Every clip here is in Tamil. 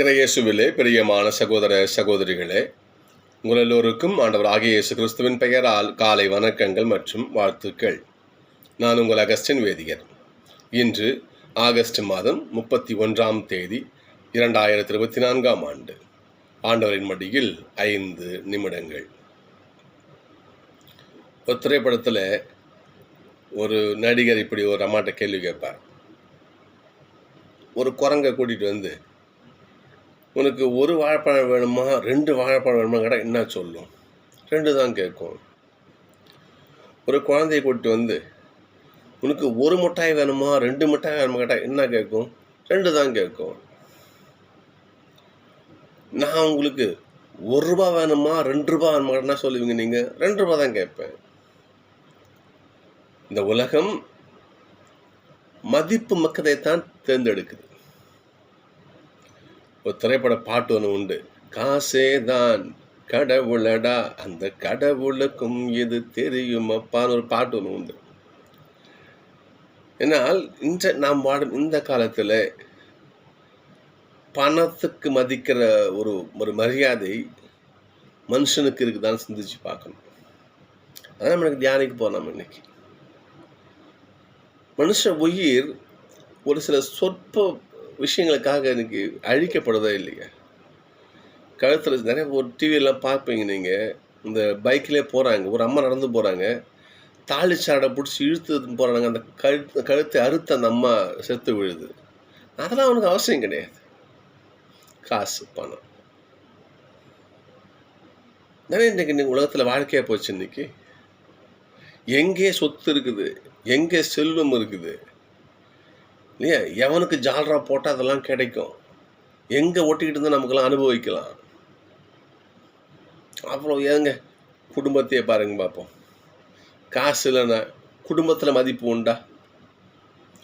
இறையேசுவிலே பிரியமான சகோதர சகோதரிகளே உங்கள் எல்லோருக்கும் ஆண்டவர் ஆகிய இயேசு கிறிஸ்துவின் பெயரால் காலை வணக்கங்கள் மற்றும் வாழ்த்துக்கள். நான் உங்கள் அகஸ்டின் வேதியர். இன்று ஆகஸ்ட் மாதம் முப்பத்தி ஒன்றாம் தேதி இரண்டாயிரத்தி இருபத்தி நான்காம் ஆண்டு. ஆண்டவரின் மடியில் ஐந்து நிமிடங்கள். ஒரு திரைப்படத்தில் ஒரு நடிகர் இப்படி ஒரு அம்மாட்ட கேள்வி கேட்பார். ஒரு குரங்கை கூட்டிகிட்டு வந்து உனக்கு ஒரு வாழைப்பழம் வேணுமா? ரெண்டு வாழைப்பழம் வேணுமா கேட்டால் என்ன சொல்லும்? ரெண்டு தான் கேட்கும். ஒரு குழந்தைய கூட்டு வந்து உனக்கு ஒரு மிட்டாய் வேணுமா? ரெண்டு மிட்டாய் வேணுமா கேட்டால் என்ன கேட்கும்? ரெண்டு தான் கேட்கும். நான் உங்களுக்கு ஒரு ரூபா வேணுமா? ரெண்டு ரூபா வேணுமா என்ன சொல்லுவீங்க நீங்கள் ரெண்டு ரூபா தான் கேட்பேன். இந்த உலகம் மதிப்பு மக்களை தான் தேர்ந்தெடுக்குது. ஒரு திரைப்பட பாட்டு ஒன்று உண்டு. காசே தான் கடவுளடா அந்த கடவுளுக்கும் இது தெரியுமப்பான்னு ஒரு பாட்டு ஒன்று உண்டு. என்னால் இந்த நாம் வாடும் இந்த காலத்தில் பணத்துக்கு மதிக்கிற ஒரு ஒரு மரியாதை மனுஷனுக்கு இருக்குதான்னு சிந்திச்சு பார்க்கணும். அதான் எனக்கு தியானிக்கு போனோம் இன்னைக்கு. மனுஷ உயிர் ஒரு சில சொற்ப விஷயங்களுக்காக எனக்கு அழிக்கப்படுறதா இல்லையா? கழுத்தில் நிறைய ஒரு டிவியெல்லாம் பார்ப்பீங்க நீங்கள் இந்த பைக்கிலே போகிறாங்க ஒரு அம்மா நடந்து போகிறாங்க தாலி சாடை பிடிச்சி இழுத்து போகிறாங்க அந்த கழுத்து கழுத்தை அறுத்து அந்த அம்மா செத்து விழுது. அதெல்லாம் அவனுக்கு அவசியம் கிடையாது. காசு பணம். தானே இன்றைக்கி நீங்கள் உலகத்தில் வாழ்க்கையாக போச்சு இன்னைக்கு. எங்கே சொத்து இருக்குது? எங்கே செல்வம் இருக்குது? இல்லையா? எவனுக்கு ஜால்ரா போட்டால் அதெல்லாம் கிடைக்கும். எங்கே ஒட்டிக்கிட்டு இருந்தால் நமக்கெல்லாம் அனுபவிக்கலாம். அப்புறம் ஏங்க? குடும்பத்தையே பாருங்க பார்ப்போம் காசு இல்லைன்னா குடும்பத்தில் மதிப்பு உண்டா?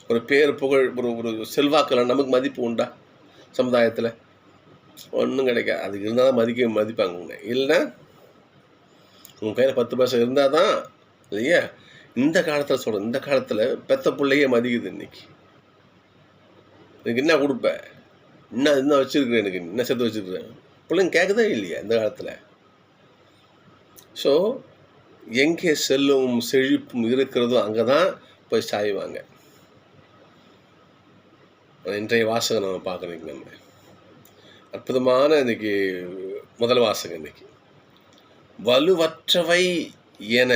ஒரு பேர் புகழ் ஒரு ஒரு செல்வாக்கில் நமக்கு மதிப்பு உண்டா? சமுதாயத்தில்? ஒன்றும் கிடைக்காது. அதுக்கு இருந்தால் தான் மதிக்க மதிப்பாங்க இல்லைன்னா உங்கள் கையில் பத்து பைசா இருந்தால் தான் இல்லையா? இந்த காலத்தில் சொல்கிறேன் இந்த காலத்தில் பெத்த பிள்ளையே மதிக்குது இன்னைக்கு. எனக்கு என்ன கொடுப்பேன் என்ன என்ன வச்சுருக்குறேன் எனக்கு? என்ன சேர்த்து வச்சுருக்குறேன் பிள்ளைங்க கேட்குதா இல்லையா இந்த காலத்தில். ஸோ எங்கே செல்லும் செழிப்பும் இருக்கிறதோ அங்கே தான் போய் சாய்வாங்க. இன்றைய வாசகம் நம்ம பார்க்குறீங்க நம்ம அற்புதமான இன்னைக்கு முதல் வாசகம் இன்னைக்கு. வலுவற்றவை என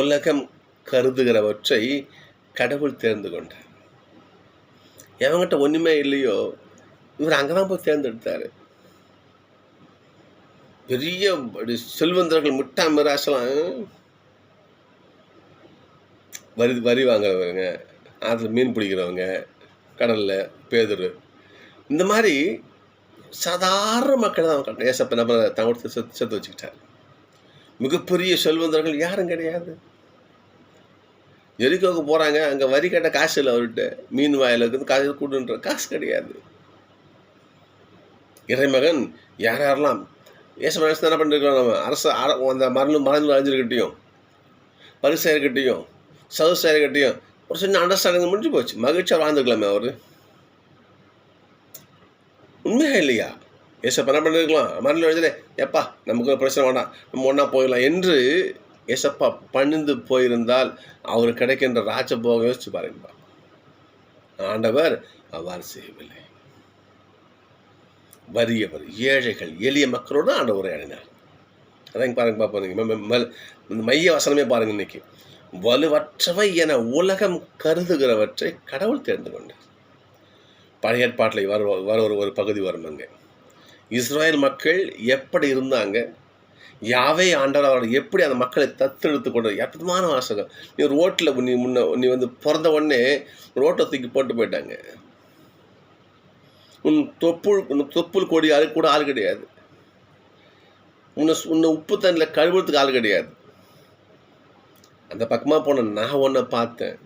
உலகம் கருதுகிறவற்றை கடவுள் தேர்ந்து கொண்டார். எவங்கிட்ட ஒன்றுமே இல்லையோ இவர் அங்கே தான் போய் தேர்ந்தெடுத்தார். பெரிய செல்வந்தர்கள் முட்டா மிராசலாம் வரி வரி வாங்குறவங்க ஆற்றுல மீன் பிடிக்கிறவங்க கடலில் பேதர். இந்த மாதிரி சாதாரண மக்கள் தான் ஏசப்ப நம்ம தங்கத்தை செத்து செத்து வச்சுக்கிட்டார். மிகப்பெரிய செல்வந்தர்கள் யாரும் கிடையாது. எரிக்கோக்கு போகிறாங்க அங்கே வரி கட்ட காசு இல்லை அவர்கிட்ட மீன் வாயில் இருக்குது காசு கூடுன்ற காசு கிடையாது. இறைமகன் யார் யாரெல்லாம்? ஏசு மனசு என்ன பண்ணிருக்கோம் நம்ம? அரசு அந்த மரணு மறந்து அழிஞ்சிருக்கிட்டையும் பரிசாயிருக்கட்டையும் சதுசாயிருக்கட்டையும் ஒரு சின்ன அண்டர்ஸ்டாண்டிங் முடிஞ்சு போச்சு. மகிழ்ச்சியாக வாழ்ந்துக்கலாமே அவர். உண்மையா இல்லையா? ஏசப்ப என்ன பண்ணிருக்கலாம்? மரணம் எழுதலே எப்பா நமக்கு ஒரு பிரச்சனை வேண்டாம். நம்ம ஒன்றா போயிடலாம் என்று ஏசப்பா பணிந்து போயிருந்தால் அவர் கிடைக்கின்ற ராஜபோகம் யோசிச்சு பாருங்கப்பா. ஆண்டவர் அவ்வாறு செய்யவில்லை. வறியவர் ஏழைகள் எளிய மக்களோடு ஆண்டவர் இணைந்தார் அதான் பாருங்க பார்ப்போம் மைய வசனமே பாருங்க இன்னைக்கு. வலுவற்றவை என உலகம் கருதுகிறவற்றை கடவுள் தேர்ந்து கொண்டார். பழைய ஏற்பாட்டில் வர வர ஒரு ஒரு பகுதி வரும் அங்கே. இஸ்ரேல் மக்கள் எப்படி இருந்தாங்க? யாவே ஆண்டவர் எப்படி அந்த மக்களை தத்தெடுத்து கொண்டு அற்புதமான வாசகம். நீ ரோட்டில் நீ முன்ன நீ வந்து பிறந்த உடனே ரோட்டை தூக்கி போட்டு போயிட்டாங்க. உன் தொப்புள் உன் தொப்புள் கொடி ஆள் கூட ஆள் கிடையாது. உன்னை உன்னை உப்பு தண்ணியில் கழுவுறதுக்கு ஆள் கிடையாது. அந்த பக்கமாக போன நான் உன்னை பார்த்தேன்.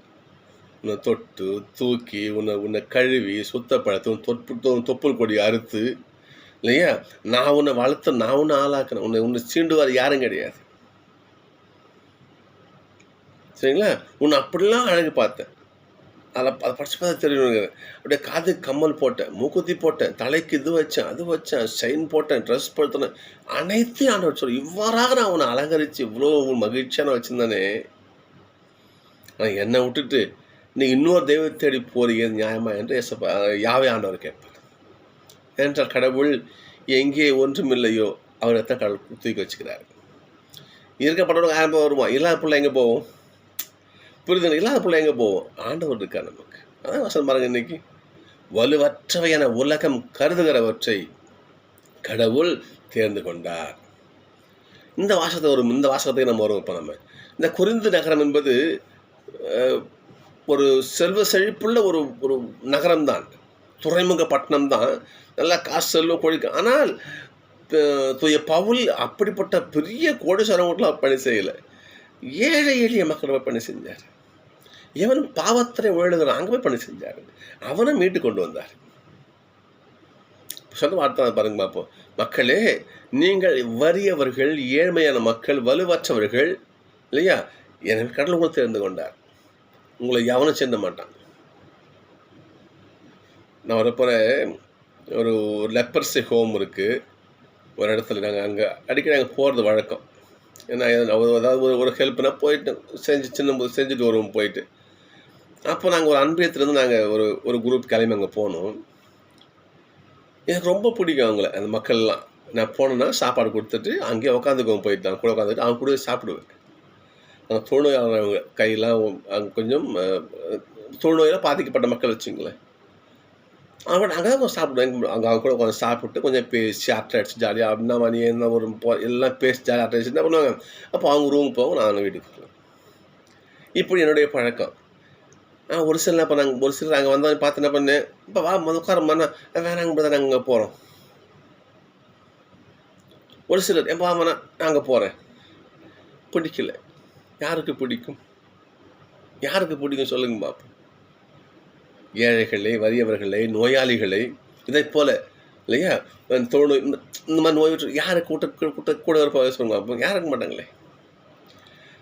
உன்னை தொட்டு தூக்கி உன்னை உன்னை கழுவி சுத்தப்படுத்தி உன் தொப்பு தொப்புள் கொடி அறுத்து இல்லையா? நான் உன்னை வளர்த்து நான் உன்னை ஆளாக்குறேன். உன்னை உன்னை சீண்டுவார் யாரும் கிடையாது. சரிங்களா? உன்னை அப்படிலாம் அழகு பார்த்தேன். அதில் அதை படிச்சு பார்த்தா தெரியும் அப்படியே காது கம்மல் போட்டேன் மூக்குத்தி போட்டேன் தலைக்கு இது வச்சேன் அது வச்சேன் செயின் போட்டேன் ட்ரெஸ் படுத்தினேன் அனைத்தையும் ஆண்டவர் சொல்லி இவ்வாறாக நான் அவனை அலங்கரித்து இவ்வளோ மகிழ்ச்சியான வச்சுருந்தானே. ஆனால் என்னை விட்டுட்டு நீ இன்னொரு தெய்வத்தை தேடி போறீங்க நியாயமா? என்று யாவை யாவே ஆண்டவர் கேட்பேன் ஏனென்றால் கடவுள் எங்கே ஒன்றுமில்லையோ அவர் எத்தனை கடவுள் தூக்கி வச்சுக்கிறார். இருக்கப்பட்டவங்க ஆரம்பம் வருமா? இல்லாத பிள்ளை எங்கே போவோம்? புரிதல் இல்லாத பிள்ளை எங்கே போவோம்? ஆண்டவர் இருக்கா நமக்கு. அதான் வசனம் பாருங்க இன்னைக்கு. வலுவற்றவையான உலகம் கருதுகிறவற்றை கடவுள் தேர்ந்து கொண்டார். இந்த வாசத்தை வரும் இந்த வாசகத்தை நம்ம வரும் இப்போ நம்ம. இந்த குறிந்து நகரம் என்பது ஒரு செல்வ செழிப்புள்ள ஒரு ஒரு நகரம்தான். துறைமுகப்பட்டினம் தான் நல்லா காசு செல்லும் கொழிக்க. ஆனால் தூய பவுல் அப்படிப்பட்ட பெரிய கோடீஸ்வரங்களுக்குலாம் பணி செய்யலை. ஏழை எளிய மக்கள் பணி செஞ்சார். இவன் பாவத்திரை உழலுகிறான் அங்கே போய் பணி செஞ்சார். அவனை மீட்டு கொண்டு வந்தார். சொன்ன வார்த்தை பாருங்க பார்ப்போம் மக்களே நீங்கள் வறியவர்கள் ஏழ்மையான மக்கள் வலுவற்றவர்கள் இல்லையா? எனவே கடவுள் உங்களை தெரிந்து கொண்டார். உங்களை எவனும் சேர்ந்த மாட்டான். நான் வரப்போகிற ஒரு லெப்பர்ஸி ஹோம் இருக்குது ஒரு இடத்துல நாங்கள் அங்கே அடிக்கடி அங்கே போகிறது வழக்கம். ஏன்னா ஒரு- ஏதாவது ஒரு ஒரு ஹெல்ப்னா போயிட்டு செஞ்சு சின்ன போது செஞ்சுட்டு வருவோம் போயிட்டு. அப்போ நாங்கள் ஒரு அன்பியத்துலேருந்து நாங்கள் ஒரு ஒரு குரூப் கிளம்பி அங்கே போனோம். எனக்கு ரொம்ப பிடிக்கும் அவங்கள அந்த மக்கள்லாம். நான் போனேன்னா சாப்பாடு கொடுத்துட்டு அங்கேயே உட்காந்துக்குவோம் போயிட்டு தான். கூட உட்காந்துட்டு அவங்க கூட சாப்பிடுவேன். அந்த தொழுநோயாளவங்க கையெல்லாம் அங்கே கொஞ்சம் அஹ், தொழுநோயில் பாதிக்கப்பட்ட மக்கள் வச்சுங்களேன். அவன் அங்கே தான் சாப்பிடுவேன் அங்கே அவங்க கூட கொஞ்சம் சாப்பிட்டு கொஞ்சம் பேசி அரட்டை அடிச்சு ஜாலியாக அப்படின்னா மணி என்ன ஒரு போ எல்லாம் பேசி ஜாலியாக அரட்டை அடிச்சு என்ன பண்ணுவாங்க? அப்போ அவங்க ரூமுக்கு போவோம் நான் வீட்டுக்கு போவேன் இப்படி என்னுடைய பழக்கம். ஆ ஒரு சில என்ன நாங்கள் ஒரு சிலர் அங்கே வந்தால் பார்த்து என்ன பண்ணேன் இப்போ வா மொதல் உட்காரம்மா நான் வேணாங்க தான் நாங்கள் அங்கே போகிறோம் ஒரு சிலர் எப்போ வாமா நான் அங்கே போகிறேன் பிடிக்கல. யாருக்கு பிடிக்கும்? யாருக்கு பிடிக்கும் சொல்லுங்க பாப்போம். ஏழைகளை வறியவர்களை நோயாளிகளை இதைப் போல இல்லையா தோணு இந்த மாதிரி நோய் விட்டு யாரை கூட்ட கூட்ட கூட இருப்பாங்க சொல்லுங்க அப்போ யாரும் இருக்க மாட்டாங்களே?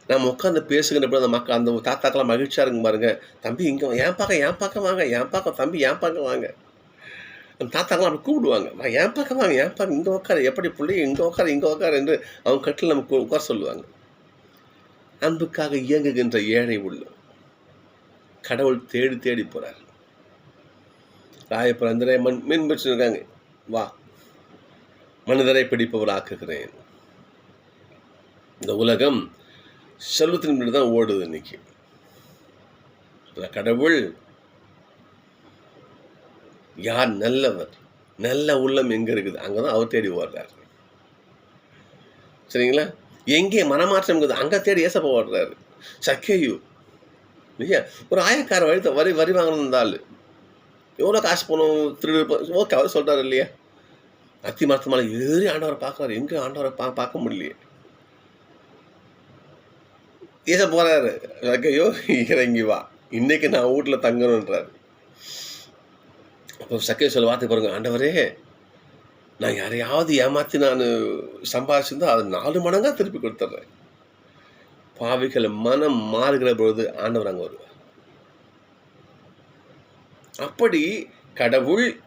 நம்ம உட்காந்து பேசுகிறப்ப அந்த மக்கள் அந்த தாத்தாக்கெல்லாம் மகிழ்ச்சியாக இருக்கும் பாருங்க. தம்பி இங்கே ஏன் பார்க்க ஏன் பார்க்க வாங்க ஏன் பார்க்க தம்பி ஏன் பார்க்க வாங்க. அந்த தாத்தாக்கெல்லாம் அப்படி கூப்பிடுவாங்க. நான் ஏன் பார்க்க வாங்க ஏன் பார்க்க இங்கே உட்காரு எப்படி பிள்ளை இங்கே உட்காரு இங்கே உட்காரு என்று அவங்க கட்டில் நம்ம உட்கார சொல்லுவாங்க. அன்புக்காக இயங்குகின்ற ஏழை உள்ளம் கடவுள் தேடி தேடி ராய பிறந்தரை மண் மீன் பிடிச்சிருக்காங்க. வா. மனிதரை பிடிப்பவர் ஆக்குகிறேன் இந்த உலகம் செல்வத்தின் மீது தான் ஓடுது இன்னைக்கு. கடவுள் யார் நல்லவர்? நல்ல உள்ளம் எங்க இருக்குது? அங்கதான் அவர் தேடி ஓடுறாரு. சரிங்களா? எங்கே மனமாற்றம் இருக்குது? அங்க தேடி ஏசப்ப ஓடுறாரு. சக்கேயு. இல்லையா? ஒரு ஆயக்கார வழி வரி வரி வாங்கணும் இருந்தால் எவ்வளோ காசு போகணும் திருடு ஓகே அவர் சொல்கிறார் இல்லையா? அத்தி மரத்து மேலே ஏறி ஆண்டவரை பார்க்குறாரு. எங்கே ஆண்டவரை பா பார்க்க முடியலையே. ஏச போகிறாரு ஐயோ இறங்கி வா. இன்னைக்கு நான் வீட்டில் தங்கணுன்றாரு அப்போ சக்கே சொல்ல வார்த்தை பாருங்க. ஆண்டவரே நான் யாரையாவது ஏமாற்றி நான் சம்பாதிச்சிருந்தா அது நாலு மடங்காக திருப்பி கொடுத்துட்றேன். பாவிகள் மனம் மாறுகிற பொழுது ஆண்டவர் அங்கே வருவார். அப்படி கடவுள்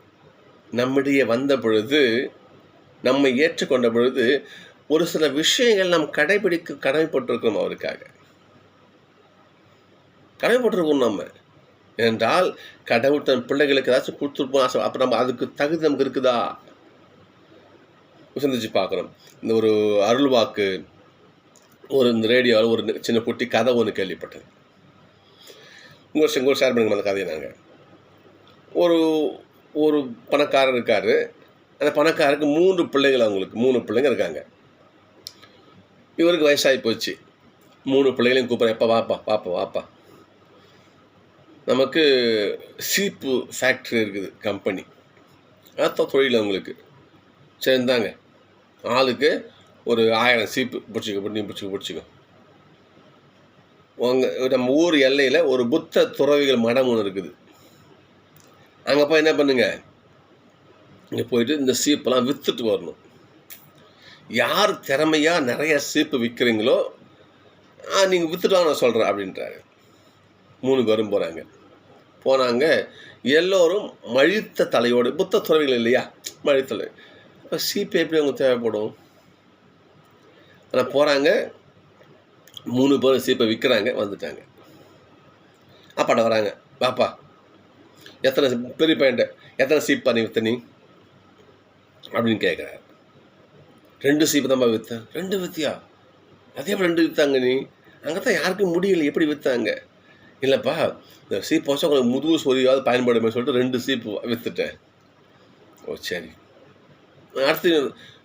நம்மிடையே வந்த பொழுது நம்மை ஏற்றுக்கொண்ட பொழுது ஒரு சில விஷயங்கள் நாம் கடைபிடிக்க கடமைப்பட்டிருக்கிறோம் அவருக்காக. கடமைப்பட்டிருக்கோம் நம்ம. என்றால் கடவுள் தன் பிள்ளைகளுக்கு ஏதாச்சும் கொடுத்துருப்போம் ஆசை அப்போ நம்ம அதுக்கு தகுதி நமக்கு இருக்குதா? சிந்திச்சு பார்க்குறோம். இந்த ஒரு அருள்வாக்கு ஒரு இந்த ரேடியோவில் ஒரு சின்ன குட்டி கதை ஒன்று கேள்விப்பட்டேன். உங்கள் உங்கள் ஷேர் பண்ணுங்க அந்த கதையை நாங்கள் ஒரு ஒரு பணக்காரர் இருக்கார். அந்த பணக்காரருக்கு மூன்று பிள்ளைகள் அவங்களுக்கு. மூணு பிள்ளைங்க இருக்காங்க. இவருக்கு வயசாகி போச்சு. மூணு பிள்ளைகளையும் கூப்பிட்றேன். எப்போ வாப்பா வாப்பா வாப்பா. நமக்கு சீப்பு ஃபேக்ட்ரி இருக்குது கம்பெனி அதான் தொழில் அவங்களுக்கு. சரி ஆளுக்கு ஒரு ஆயிரம் சீப்பு பிடிச்சிக்க நீ பிடிச்சிக்க பிடிச்சிக்கோ. உங்கள் நம்ம ஊர் எல்லையில் ஒரு புத்த துறவிகள் மடம் ஒன்று இருக்குது. அங்கே போய் என்ன பண்ணுங்க? இங்கே போயிட்டு இந்த சீப்பெல்லாம் விற்றுட்டு வரணும். யார் திறமையாக நிறைய சீப்பு விற்கிறீங்களோ நீங்கள் விற்றுட்டு நான் சொல்கிறேன் அப்படின்றாரு. மூணு பேரும் போகிறாங்க போனாங்க. எல்லோரும் மழித்த தலையோடு புத்த துறவிகள் இல்லையா? மழித்தலை இப்போ சீப்பு எப்படி அவங்க தேவைப்படும்? ஆனால் போகிறாங்க மூணு பேர் சீப்பை விற்கிறாங்க வந்துட்டாங்க. அப்பாட்ட வராங்க. பாப்பா எத்தனை பெரிய பையன்ட்ட எத்தனை சீப்பா நீ வித்தனி நீ? அப்படின்னு கேட்குறாரு ரெண்டு சீப்பு தான்ப்பா விற்றேன் ரெண்டு வித்தியா? அதே ரெண்டு விற்றாங்க நீ. அங்கே தான் யாருக்கும் முடியல எப்படி விற்றாங்க இல்லைப்பா இந்த சீப்பு வச்சா உங்களுக்கு முதுகு சொரியாவது பயன்படுமே சொல்லிட்டு ரெண்டு சீப்பு விற்றுட்டேன் ஓ சரி. அடுத்து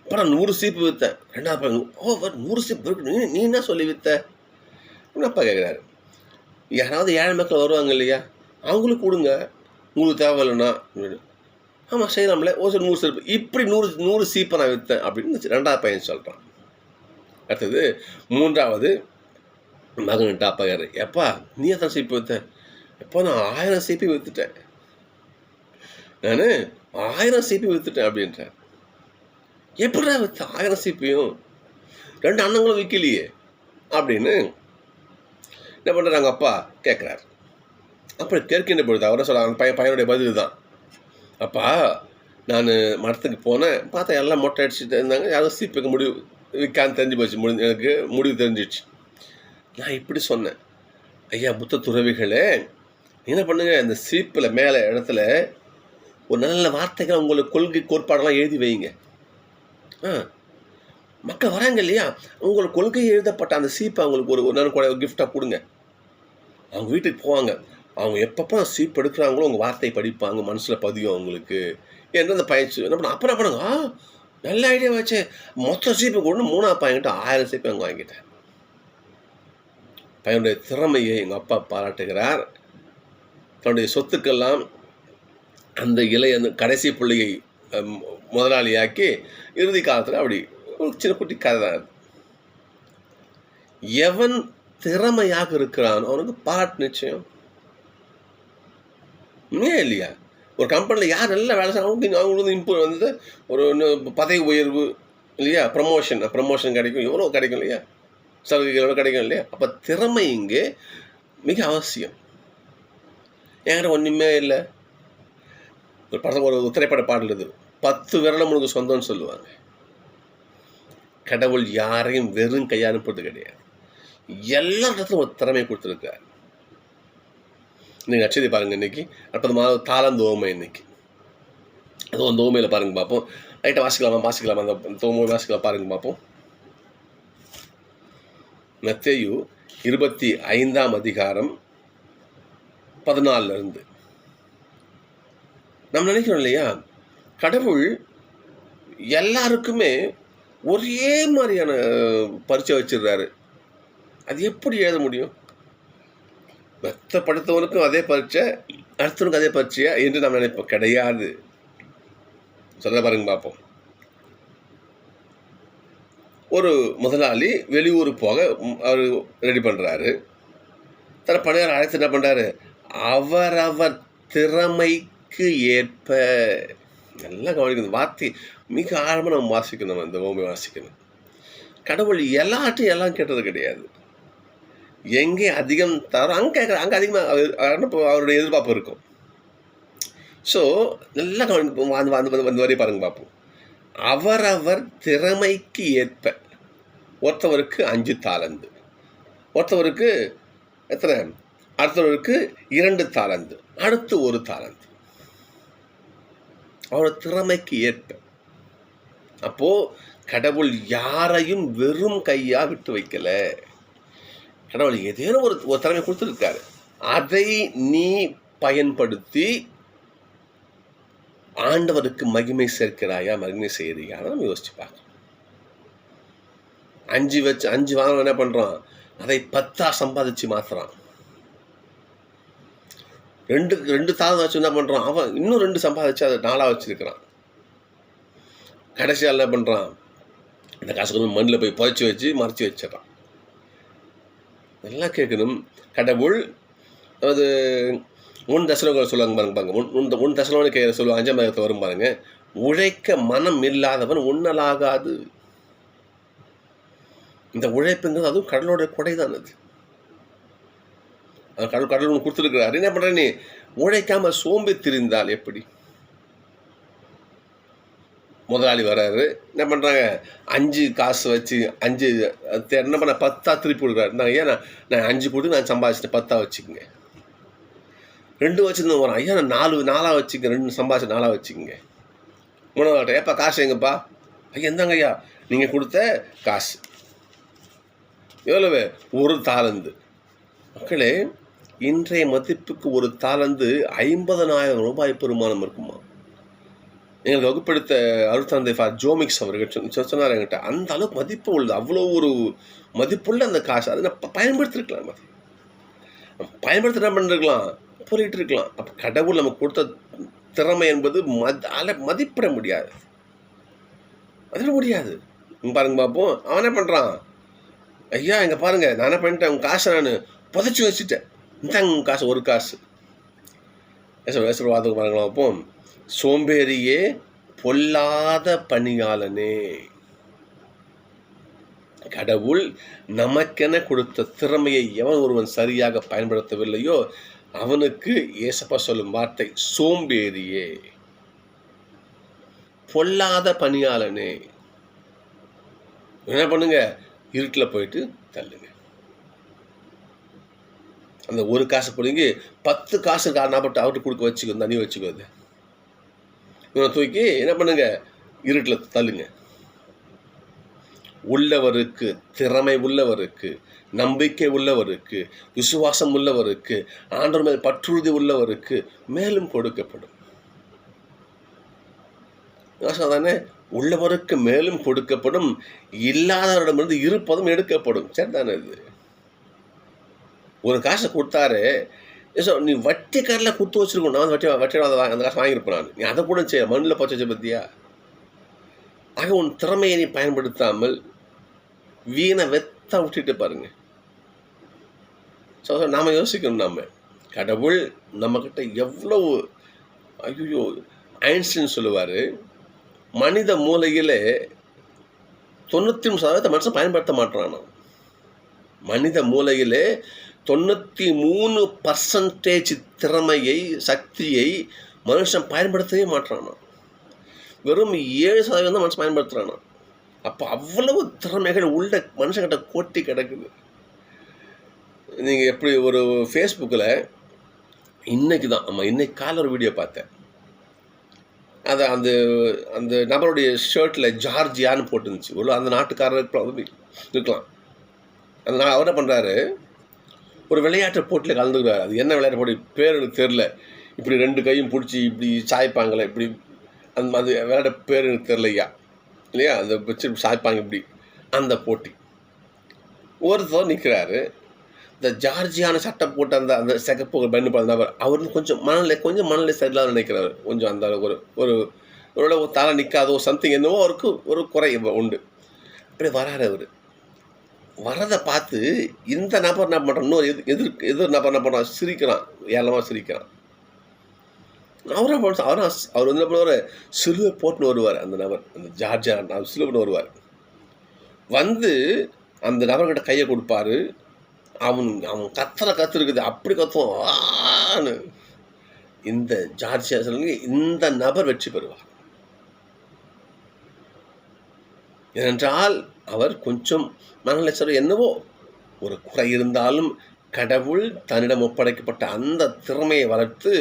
அப்புறம் நூறு சீப்பு விற்றேன் ரெண்டாவது பையன், ஓ நூறு சீப்பு இருக்கு. நீ நீ என்ன சொல்லி விற்ற அப்பா கேட்குறாரு யாராவது ஏழை மக்கள் வருவாங்க இல்லையா? அவங்களுக்கு கொடுங்க. உங்களுக்கு தேவையில்லைன்னா ஆமாம் செய்யலாம்ல. ஒரு சில நூறு சீப்பு இப்படி நூறு நூறு சீப்பை நான் விற்றேன் அப்படின்னு ரெண்டாவது பையன் சொல்கிறான் அடுத்தது மூன்றாவது மகன்கிட்ட அப்பா யார் எப்பா நீ எத்தனை சீப்பு விற்ற எப்போ நான் ஆயிரம் சீப்பி விற்றுட்டேன் நான் ஆயிரம் சீப்பி விற்றுட்டேன் அப்படின்றேன் எப்படிடா விற்ற ஆயிரம் சீப்பியும்? ரெண்டு அண்ணங்களும் விற்கலையே அப்படின்னு என்ன பண்ணுறாங்க அப்பா கேட்குறாரு அப்புறம் கேட்கின்ற பொழுது அவரை சொல்ல அந்த பையன் பையனுடைய பதில் தான் அப்பா நான் மரத்துக்கு போனேன் பார்த்தா எல்லாம் மொட்டை அடிச்சுட்டு இருந்தாங்க. யாரும் சீப்புக்கு முடிவு விற்கான்னு தெரிஞ்சு போச்சு. முடிஞ்சு எனக்கு முடிவு தெரிஞ்சிச்சு நான் இப்படி சொன்னேன். ஐயா புத்த துறவிகளே என்ன பண்ணுங்க? இந்த சீப்பில் மேலே இடத்துல ஒரு நல்ல வார்த்தைகள் உங்களுக்கு கொள்கை கோட்பாடெல்லாம் எழுதி வைங்க. ஆ. மக்கள் வராங்க இல்லையா? உங்களுக்கு கொள்கை எழுதப்பட்ட அந்த சீப்பை அவங்களுக்கு ஒரு ஒரு கூட கிஃப்டாக கொடுங்க. அவங்க வீட்டுக்கு போவாங்க. அவங்க எப்பப்போ சீப் எடுக்கிறாங்களோ உங்கள் வார்த்தை படிப்பாங்க மனசில் பதியும் அவங்களுக்கு. என்ன அந்த பயிற்சி. என்ன பண்ண அப்புறம் பண்ணுங்க? ஆ நல்ல ஐடியா வச்சு மொத்த சீப்பை கொண்டு மூணாவது பையன்கிட்ட ஆயிரம் சீப்பை அங்கே வாங்கிட்டேன். பையனுடைய திறமையை எங்கள் அப்பா பாராட்டுகிறார். தன்னுடைய சொத்துக்கெல்லாம் அந்த இளைய அந்த கடைசி பிள்ளையை முதலாளியாக்கி இறுதி காலத்தில் அப்படி ஒரு சின்ன குட்டி கதை தான் எவன் திறமையாக இருக்கிறான் அவனுக்கு பாராட்டு நிச்சயம். உண்மையா இல்லையா? ஒரு கம்பெனியில் யார் நல்லா வேலை செய்ய அவங்களுக்கு அவங்களுக்கு இம்ப்ரூவ் வந்து ஒரு பதவி உயர்வு இல்லையா? ப்ரமோஷன் ப்ரமோஷன் கிடைக்கும் எவ்வளோ கிடைக்கும் இல்லையா? சலுகைகளோட கிடைக்கும் இல்லையா? அப்போ திறமை இங்கே மிக அவசியம். என்கிட்ட ஒன்றுமே இல்லை. ஒரு படம் ஒரு திரைப்பட பாடல் இது. பத்து விரலம் உனக்கு சொந்தம்னு சொல்லுவாங்க. கடவுள் யாரையும் வெறும் கையை கிடையாது. எல்லா இடத்துலையும் ஒரு திறமை கொடுத்துருக்காரு. நீங்கள் நட்சதி பாருங்க இன்னைக்கு. அற்புதமாக தாளந்து ஓமை இன்னைக்கு. அதுவும் அந்த ஓமையில் பாருங்க பார்ப்போம் லைட்டாக வாசிக்கலாமா? வாசிக்கலாமா? அந்த ஓமை வாசிக்கலாம் பாருங்க பார்ப்போம் மத்தேயு இருபத்தி ஐந்தாம் அதிகாரம் பதினாலிருந்து நம்ம நினைக்கிறோம் இல்லையா? கடவுள் எல்லாருக்குமே ஒரே மாதிரியான பரிச்சை வச்சிடுறாரு. அது எப்படி எழுத முடியும்? மெத்த படுத்தவனுக்கும் அதே பரீட்சை அடுத்தவனுக்கும் அதே பரீட்சையா என்று நம்ம நினைப்போம். கிடையாது. சொல்ல பாருங்க பார்ப்போம் ஒரு முதலாளி வெளியூர் போக அவர் ரெடி பண்ணுறாரு தன் பணியார் அழைத்து என்ன பண்ணுறாரு அவரவர் திறமைக்கு ஏற்ப நல்லா கவனிக்கணும். வார்த்தை மிக ஆழமாக நம்ம வாசிக்கணும் இந்த ஓமை வாசிக்கணும். கடவுள் எல்லாட்டையும் எல்லாம் கேட்டது கிடையாது. எங்கே அதிகம் தரோ அங்கே கேட்குற அங்கே அதிகமாக அவர் அவருடைய எதிர்பார்ப்பு இருக்கும். ஸோ நல்லா கவனிப்போம் வந்து வந்து வந்து வந்து வரைய பாருங்க பார்ப்போம் அவரவர் திறமைக்கு ஏற்ப ஒருத்தவருக்கு அஞ்சு தாளந்து. ஒருத்தவருக்கு எத்தனை? அடுத்தவருக்கு இரண்டு தாளந்து. அடுத்து ஒரு தாளந்து. அவரோட திறமைக்கு ஏற்ப. அப்போது கடவுள் யாரையும் வெறும் கையாக விட்டு வைக்கலை. கடவுள் ஏதேனும் ஒரு ஒரு திறமை கொடுத்துருக்காரு. அதை நீ பயன்படுத்தி ஆண்டவருக்கு மகிமை சேர்க்கிறாயா மகிமை செய்யறியா நம்ம யோசிச்சு பார்க்கணும். அஞ்சு வச்சு அஞ்சு வாங்க என்ன பண்றான்? அதை பத்தா சம்பாதிச்சு மாத்துறான். ரெண்டு ரெண்டு தாளம் வச்சு என்ன பண்றான்? அவன் இன்னும் ரெண்டு சம்பாதிச்சு அதை நாளாக வச்சிருக்கிறான். கடைசியாக என்ன பண்றான்? அந்த காசு கொண்டு மண்ணில் போய் புதைச்சி வச்சு மறைச்சி வச்சிடறான். நல்லா கேட்கணும். கடவுள் அது உன் தசனங்களை சொல்லுவாங்க பாருங்க பாருங்க உன் உன் உன் தசலோனு கே சொல்லுவாங்க அஞ்சாம் மதத்தை வரும் பாருங்க. உழைக்க மனம் இல்லாதவன் உண்ணலாகாது. இந்த உழைப்புங்கிறது அதுவும் கடலோட கொடை தான் அது கடல் கடவுள் கடவுள் ஒன்று கொடுத்துருக்கிறாரு. என்ன பண்ணுற நீ? உழைக்காமல் சோம்பி திரிந்தால் எப்படி? முதலாளி வர்றாரு என்ன பண்ணுறாங்க அஞ்சு காசு வச்சு அஞ்சு என்ன பண்ண பத்தா திருப்பி கொடுக்குறாரு நான் ஐயா நான் நான் அஞ்சு கொடுத்து நான் சம்பாதிச்சிட்டேன் பத்தா வச்சுக்கோங்க. ரெண்டு வச்சுருந்து வரோம் ஐயா நான் நாலு நாளாக வச்சுக்க ரெண்டு சம்பாதிச்சு நாளாக வச்சுக்கோங்க. மூணாவது ஏப்பா காசு எங்கப்பா? ஐயா எந்தாங்க ஐயா நீங்கள் கொடுத்த காசு. எவ்வளவு? ஒரு தாளந்து மக்களே இன்றைய மதிப்புக்கு ஒரு தாளந்து ஐம்பதனாயிரம் ரூபாய் பெருமானம் இருக்குமா? எங்களுக்கு வகுப்படுத்த அருத்தந்தை ஃபா ஜோமிக்ஸ் அவர்கள் சொன்னார் என்கிட்ட. அந்த அளவுக்கு மதிப்பு உள்ளது அவ்வளோ ஒரு மதிப்புள்ள அந்த காசு. அதை நான் பயன்படுத்திருக்கலாம் அது. பயன்படுத்தி என்ன பண்ணிருக்கலாம் புரியிட்டு இருக்கலாம். அப்போ கடவுள் நமக்கு கொடுத்த திறமை என்பது மத அல மதிப்பிட முடியாது. அதில் முடியாது. பாருங்க பார்ப்போம் அவன் என்ன பண்ணுறான் ஐயா இங்கே பாருங்க. நான் என்ன பண்ணிட்டேன்? உங்கள் காசை நான் புதைச்சி வச்சுட்டேன். இந்தாங்க உங்கள் காசு ஒரு காசு. வாதம் பாருங்களா அப்போ சோம்பேறியே பொல்லாத பணியாளனே. கடவுள் நமக்கென கொடுத்த திறமையை எவன் ஒருவன் சரியாக பயன்படுத்தவில்லையோ அவனுக்கு ஏசப்பா சொல்லும் வார்த்தை சோம்பேறியே. பொல்லாத பணியாளனே. என்ன பண்ணுங்க? இருட்டில் போயிட்டு தள்ளுங்க. அந்த ஒரு காசு பிடிங்கி பத்து காசு காரணப்பட்டு அவர்கிட்ட கொடுக்க வச்சுக்கோ தண்ணி வச்சுக்கோ இவனை தூக்கி என்ன பண்ணுங்க? இருட்டில் தள்ளுங்க. உள்ளவருக்கு திறமை உள்ளவருக்கு நம்பிக்கை உள்ளவருக்கு விசுவாசம் உள்ளவருக்கு ஆண்டவர் மேல் பற்றுறுதி உள்ளவருக்கு மேலும் கொடுக்கப்படும். தானே உள்ளவருக்கு மேலும் கொடுக்கப்படும் இல்லாதவரிடமிருந்து இருப்பதும் எடுக்கப்படும். சரி தானே இது? ஒரு காசை கொடுத்தாரு ஸோ நீ வட்டி காரில் குத்து வச்சிருக்கோம் நான் வட்டி வட்டி அந்த காசு வாங்கியிருப்பேன் நான் நீ அதை கூட செய்ய மண்ணில் பச்சை வச்ச பற்றியா ஆக உன் திறமையை நீ பயன்படுத்தாமல் வீணை வெத்த விட்டுட்டு பாருங்க. ஸோ நாம் யோசிக்கணும் நாம. கடவுள் நம்மக்கிட்ட எவ்வளவு ஐயோ ஐன்ஸ்டின் சொல்லுவார் மனித மூலையில் தொண்ணூற்றி மூணு சதவீதத்தை மனுஷன் பயன்படுத்த மாட்டான் மனித மூலையிலே தொண்ணூற்றி மூணு பர்சன்டேஜ் திறமையை சக்தியை மனுஷன் பயன்படுத்தவே மாட்டானா வெறும் ஏழு சதவீதம் தான் மனுஷன் பயன்படுத்துகிறானா அப்போ அவ்வளவு திறமைகள் உள்ள மனுஷங்கிட்ட கொட்டி கிடக்குது. நீங்கள் எப்படி ஒரு ஃபேஸ்புக்கில் இன்னைக்கு தான் ஆமாம் இன்றைக்கி கால ஒரு வீடியோ பார்த்தேன். அதை அந்த அந்த நபருடைய ஷர்ட்டில் ஜார்ஜியான்னு போட்டுருந்துச்சு. ஒரு அந்த நாட்டுக்காரர் இருக்கலாம். இருக்கலாம் அந்த அவர் என்ன பண்ணுறாரு ஒரு விளையாட்டு போட்டியில் கலந்துக்கிறார். அது என்ன விளையாட்டு போட்டி? பேர் எனக்கு தெரில இப்படி ரெண்டு கையும் பிடிச்சி இப்படி சாய்ப்பாங்களே இப்படி. அந்த அது விளையாட பேர் எனக்கு தெரிலையா இல்லையா? அந்த வச்சு சாய்ப்பாங்க இப்படி. அந்த போட்டி. ஒருத்தர் நிற்கிறாரு இந்த ஜார்ஜியான சட்டை போட்டு அந்த அந்த சிகப்பு பெண்ணு பார்த்த நபர். அவர் கொஞ்சம் மனநிலை கொஞ்சம் மனநிலை சரியில்லாத நினைக்கிறார். கொஞ்சம் அந்த அளவுக்கு ஒரு ஒரு ஒரு தலை நிற்காதோ சம்திங் என்னவோ அவருக்கு ஒரு குறை உண்டு. அப்படி வராரு அவர். வரதை பார்த்து இந்த நபர் என்ன பண்ணுறான் இன்னொரு எதிர் எதிர் எதிர் நபர் என்ன பண்ணுறான் சிரிக்கிறான். ஏளமாக சிரிக்கிறான். அவரை அவர் அவர் வந்து என்ன பண்ணுவார்? சிலுவை போட்டுன்னு வருவார் அந்த நபர். அந்த ஜார்ஜா அவர் சிலுவைன்னு வருவார். வந்து அந்த நபர்கிட்ட கையை கொடுப்பாரு. அவன் அவன் கத்துற கத்து இருக்குது. அப்படி கத்துவான்னு இந்த ஜார்ஜியா சொல்லுங்க இந்த நபர் வெற்றி பெறுவார். ஏனென்றால் அவர் கொஞ்சம் மனநிலை என்னவோ ஒரு குறை இருந்தாலும் கடவுள் தன்னிடம் ஒப்படைக்கப்பட்ட அந்த திறமையை வளர்த்து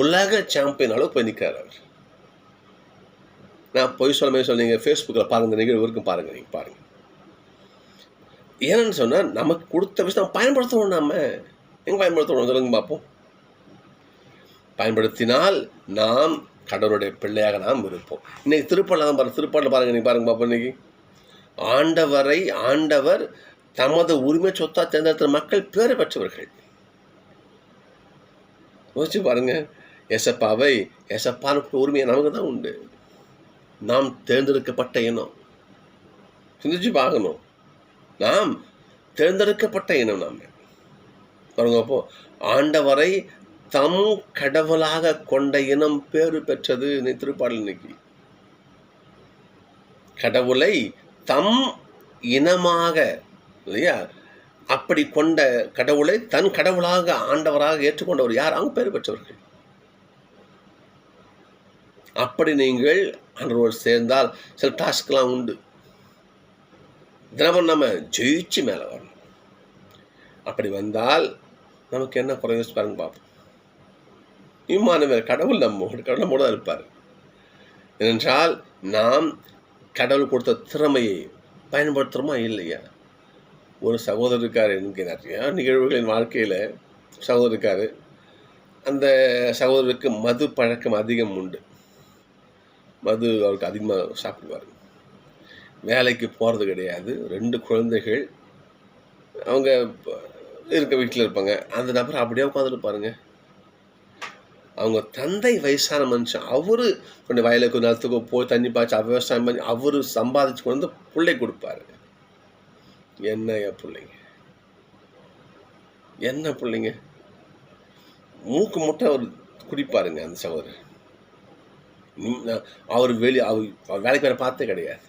உலக சாம்பியன் அளவு போய் நிற்கிறார் அவர். நான் பொய் சொல்ல மாதிரி சொன்னீங்க ஃபேஸ்புக்கில் பாருங்கள் நிகழ்வு இருக்கும் பாருங்கள் நீங்கள் பாருங்கள் ஏன்னு சொன்னால் நமக்கு கொடுத்த விஷயம் நம்ம பயன்படுத்தணும் நாம. எங்கே பயன்படுத்தணும் சொல்லுங்க பார்ப்போம் பயன்படுத்தினால் நாம் கடவுளுடைய பிள்ளையாக நாம் இருப்போம். இன்றைக்கி திருப்பாட்டில் தான் பாருங்க திருப்பாட்டில் பாருங்க நீங்கள் பாருங்க பார்ப்போம் இன்னைக்கு. ஆண்டவரை ஆண்டவர் தமது உரிமை சொத்தா தேர்ந்தெடுத்த மக்கள் பேரை பெற்றவர்கள். யோசிச்சு பாருங்க. எசப்பாவை எசப்பானுக்கு உரிமையை நமக்கு தான் உண்டு. நாம் தேர்ந்தெடுக்கப்பட்ட இனம். சிந்திச்சு பார்க்கணும். நாம் தேர்ந்தெடுக்கப்பட்ட இனம் நாம். பாருங்க அப்போ ஆண்டவரை தம் கடவுளாக கொண்ட இனம் பேறு பெற்றது நீ திருப்பாடல் இன்னைக்கு. கடவுளை தம் இனமாக இல்லையா? அப்படி கொண்ட கடவுளை தன் கடவுளாக ஆண்டவராக ஏற்றுக்கொண்டவர் யார்? அவங்க பேர் பெற்றவர்கள். அப்படி நீங்கள் ஆண்டவரோடு சேர்ந்தால் சில டாஸ்க்லாம் உண்டு. தினமும் நம்ம ஜெயிச்சு மேலே வரணும். அப்படி வந்தால் நமக்கு என்ன குறை பாருங்க பார்ப்போம் இம்மானவர் கடவுள் நம்ம கடவுள் மூட தான் இருப்பார். ஏனென்றால் நாம் கடவுள் கொடுத்த திறமையை பயன்படுத்துகிறோமா இல்லையா? ஒரு சகோதரர் இருக்கார் எனக்கு நிறையா நிகழ்வுகள் என் வாழ்க்கையில் சகோதரர் இருக்கார் அந்த சகோதரருக்கு மது பழக்கம் அதிகம் உண்டு. மது அவருக்கு அதிகமாக சாப்பிடுவார். வேலைக்கு போகிறது கிடையாது. ரெண்டு குழந்தைகள். அவங்க இருக்க வீட்டில் இருப்பாங்க. அந்த நபர் அப்படியே உட்காந்துட்டு பாருங்கள் அவங்க தந்தை வயசான மனுஷன் அவரு கொஞ்சம் வயலுக்கு நிலத்துக்கு போய் தண்ணி பாய்ச்சி விவசாயம் பண்ணி அவர் சம்பாதிச்சு கொண்டு வந்து பிள்ளை கொடுப்பாரு. என்ன என் பிள்ளைங்க? என்ன பிள்ளைங்க? மூக்கு முட்டை அவர் குடிப்பாருங்க அந்த சகோதரர். அவர் வெளி அவர் வேலைக்கு வேற பார்த்தே கிடையாது.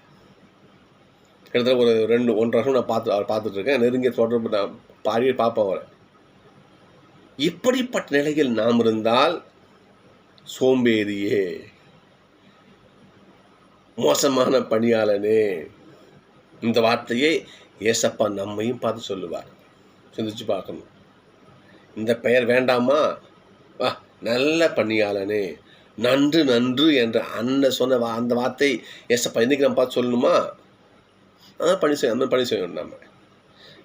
கிட்டத்தட்ட ஒரு ரெண்டு ஒன்றரை வருஷம் நான் பார்த்து அவர் பார்த்துட்ருக்கேன் நெருங்கிய தொடர்பு நான் பாடி பார்ப்பேன் அவரை. இப்படிப்பட்ட நிலையில் நாம் இருந்தால் சோம்பேறியே. மோசமான பணியாளனே. இந்த வார்த்தையை ஏசப்பா நம்மையும் பார்த்து சொல்லுவார். சிந்திச்சு பார்க்கணும். இந்த பெயர் வேண்டாமா? வா நல்ல பணியாளனே. நன்று நன்று என்ற அண்ணன் சொன்ன வா அந்த வார்த்தை ஏசப்பா இன்னைக்கு நம்ம பார்த்து சொல்லணுமா? அதான் பணி செய்யணும் அந்த பணி செய்யணும் நம்ம.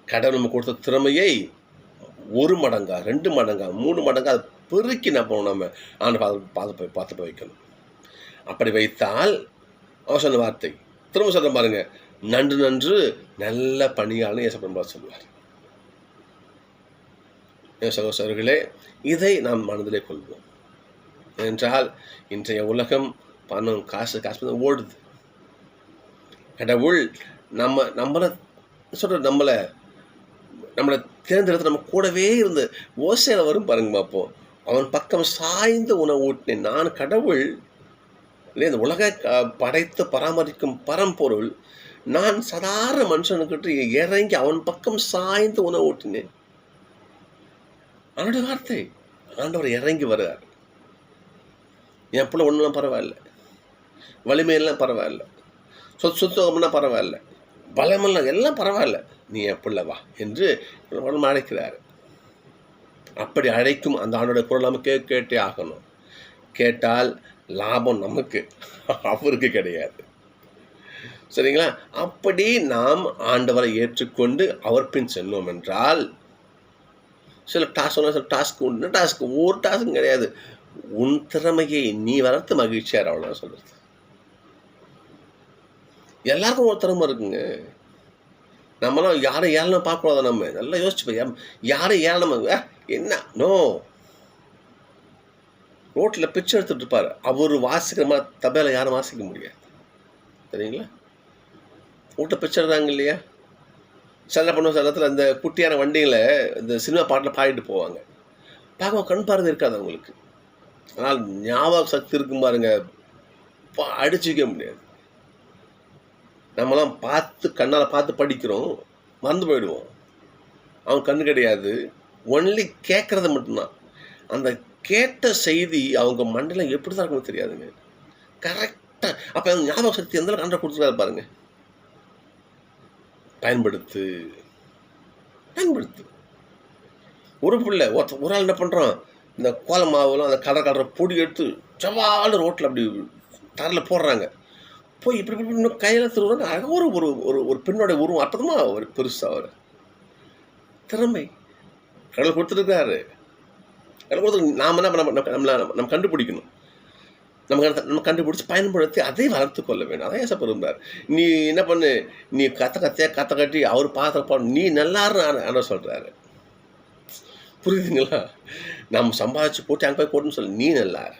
கடவுள் நம்ம கொடுத்த திறமையை ஒரு மடங்கா ரெண்டு மடங்கா மூணு மடங்கா அது பெருக்கி நான் பண்ணணும் நம்ம? ஆண்டு பார்த்து பார்த்து போய் பார்த்து போய் வைக்கணும். அப்படி வைத்தால் அவன் சொன்ன வார்த்தை. திரும்ப சொல்கிறேன் பாருங்க. நன்று நன்று நல்ல பணியாளன் ஏசப்பா சொல்லுவார். என் இதை நாம் மனதிலே கொள்வோம். என்றால் இன்றைய உலகம் பணம் காசு காசு தான் ஓடுது. கடவுள் நம்ம நம்மளை சொல்கிற நம்மளை நம்மளை தேர்ந்தெடுத்து நம்ம கூடவே இருந்து ஓசையில் வரும் பாருங்க பார்ப்போம். அவன் பக்கம் சாய்ந்து உணவு ஊட்டினேன். நான் கடவுள் இல்லை இந்த உலகை க- படைத்து பராமரிக்கும் பரம்பொருள் நான் சாதாரண மனுஷனுக்கிட்ட இறங்கி அவன் பக்கம் சாய்ந்து உணவு ஊட்டினேன். அவனுடைய வார்த்தை ஆண்டவர் இறங்கி வருகிறார் என் பிள்ளை ஒன்றுலாம் பரவாயில்ல. வலிமையெல்லாம் பரவாயில்ல. சொத்து சுத்தகம்னா பரவாயில்ல. பலமெல்லாம் எல்லாம் பரவாயில்ல. நீ என் பிள்ளை வா என்று அழைக்கிறார். அப்படி அழைக்கும் அந்த ஆண்டோட குரல் நம்ம கேட்டே ஆகணும். கேட்டால் லாபம் நமக்கு அவருக்கு கிடையாது. சரிங்களா? அப்படி நாம் ஆண்டவரை ஏற்றுக்கொண்டு அவர் பின் செல்வோம் என்றால் சில டாஸ்க் சொன்னால் சில டாஸ்க் உண்டு. டாஸ்க் ஒரு டாஸ்க்கும் கிடையாது. உன் திறமையை நீ வளர்த்து மகிழ்ச்சியார் அவ்வளோ சொல்கிறது எல்லாருக்கும் ஒரு திறமை இருக்குங்க. நம்மளாம் யாரை ஏழனம் பார்க்கக்கூடாது நம்ம? நல்லா யோசிச்சுப்போம் யாரை ஏழனம் அஹ், என்ன? நோ. ரோட்டில் பிச்சை எடுத்துகிட்டு இருப்பார். அவர் வாசிக்கிற மாதிரி தபையில் யாரும் வாசிக்க முடியாது. சரிங்களா ரோட்டில் பிச்சை எடுறாங்க இல்லையா? சில பண்ணுவோம் சில இடத்துல இந்த குட்டியான வண்டிகளை இந்த சினிமா பாட்டில் பாடிட்டு போவாங்க. பார்க்க கண் பார்வை இருக்காது அவங்களுக்கு. ஆனால் ஞாபக சக்தி இருக்கும் பாருங்க. பா- அடிச்சுக்க முடியாது. நம்மலாம் பார்த்து கண்ணால் பார்த்து படிக்கிறோம் மறந்து போயிடுவோம். அவன் கண்ணு கிடையாது. ஒன்லி கேட்குறது மட்டும்தான். அந்த கேட்ட செய்தி அவங்க மண்டலம் எப்படி தான் இருக்குன்னு தெரியாதுங்க. கரெக்டாக அப்போ அந்த ஞாபக சக்தி எந்த அளவுக்கு அண்டை கொடுத்துருக்காரு பாருங்க. பயன்படுத்து. பயன்படுத்து. ஒரு பிள்ளை ஒருத்த ஒரு ஆள் என்ன பண்ணுறான் இந்த கோல மாவுலாம் அந்த கடற்கடற பொடி எடுத்து சவால் ரோட்டில் அப்படி தரையில் போடுறாங்க. போய் இப்படி இப்படி இன்னும் கையில் திருவுறாங்க அழகாக ஒரு ஒரு ஒரு ஒரு பெண்ணோட உருவம் அற்புதமாக அவர் பெருசாக அவர். திறமை. கடவுள் கொடுத்துருக்காரு கடவுள் கொடுத்து நாம் என்ன நம்ம நம்மளை நம்ம கண்டுபிடிக்கணும். நம்ம நம்ம கண்டுபிடிச்சி பயன்படுத்தி அதை வளர்த்து கொள்ள வேண்டும். அதான் ஏசப்ப விரும்புறார். நீ என்ன பண்ணு? நீ கத்த கத்தையா கத்த கட்டி அவர் பாத்திர நீ நல்லாருன்னு ஆன சொல்கிறாரு புரியுதுங்களா? நம்ம சம்பாதிச்சு போட்டு அங்கே போய் போட்டுன்னு சொல்லி. நீ நல்லாரு.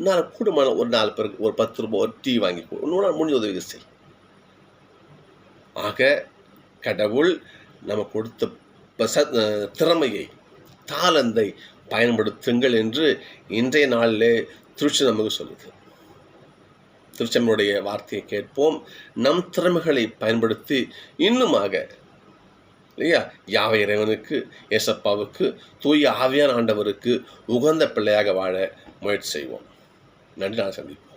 இரு. கூடுமான ஒரு நாலு பேருக்கு ஒரு பத்து ரூபாய் ஒரு டீ வாங்கி கொடு. இன்னொரு முடிஞ்ச உதவி செய் ஆக கடவுள் நம்ம கொடுத்த பச- திறமையை தாளந்தை பயன்படுத்துங்கள் என்று இன்றைய நாளிலே திருச்சி நமக்கு சொல்லுது. திருச்சம்மனுடைய வார்த்தையை கேட்போம். நம் திறமைகளை பயன்படுத்தி இன்னுமாக இல்லையா? யாவை இறைவனுக்கு ஏசப்பாவுக்கு தூய ஆவியான ஆண்டவருக்கு உகந்த பிள்ளையாக வாழ முயற்சி செய்வோம். நன்றி நான் சந்திப்போம்